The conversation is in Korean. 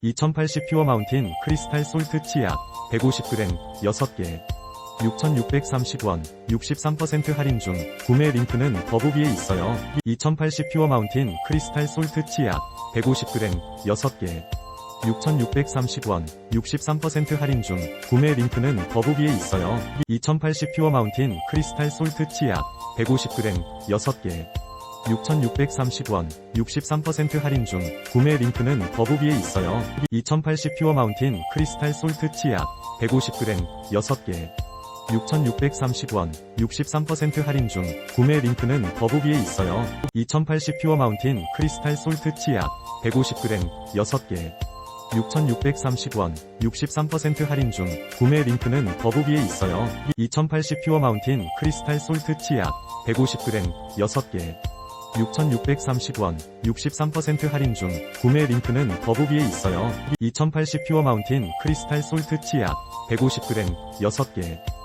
2080 퓨어 마운틴 크리스탈 솔트 치약 150g 6개 6,630원 63% 할인 중 구매 링크는 더보기에 있어요. 2080 퓨어 마운틴 크리스탈 솔트 치약 150g 6개 6,630원 63% 할인 중 구매 링크는 더보기에 있어요. 2080 퓨어 마운틴 크리스탈 솔트 치약 150g 6개 6,630원 63% 할인 중 구매 링크는 더보기에 있어요. 2080 퓨어 마운틴 크리스탈 솔트 치약 150g 6개 6,630원 63% 할인 중 구매 링크는 더보기에 있어요. 2080 퓨어 마운틴 크리스탈 솔트 치약 150g 6개 6,630원 63% 할인 중 구매 링크는 더보기에 있어요. 2080 퓨어 마운틴 크리스탈 솔트 치약 150g 6개 6,630원 63% 할인 중 구매 링크는 더보기에 있어요. 2080 퓨어 마운틴 크리스탈 솔트 치약 150g 6개